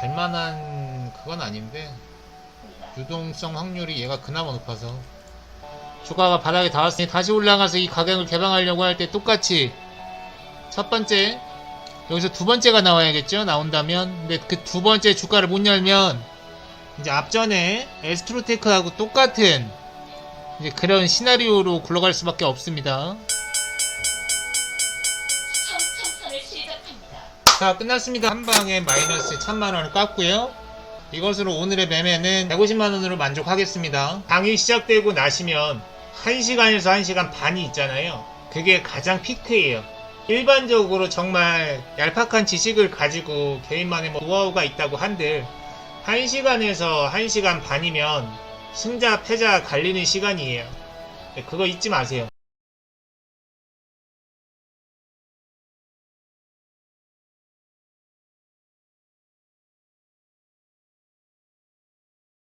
갈만한 그건 아닌데 유동성 확률이 얘가 그나마 높아서. 주가가 바닥에 닿았으니 다시 올라가서 이 가격을 개방하려고 할 때 똑같이 첫 번째 여기서 두 번째가 나와야겠죠? 나온다면. 근데 그 두 번째 주가를 못 열면 이제 앞전에 에스트로테크하고 똑같은 이제 그런 시나리오로 굴러갈 수밖에 없습니다. 시작합니다. 자 끝났습니다. 한 방에 마이너스 1000만원을 깎고요. 이것으로 오늘의 매매는 150만원으로 만족하겠습니다. 방이 시작되고 나시면 1시간에서 1시간 반이 있잖아요. 그게 가장 피크예요. 일반적으로 정말 얄팍한 지식을 가지고 개인만의 뭐 노하우가 있다고 한들 1시간에서 1시간 반이면 승자 패자 갈리는 시간이에요. 그거 잊지 마세요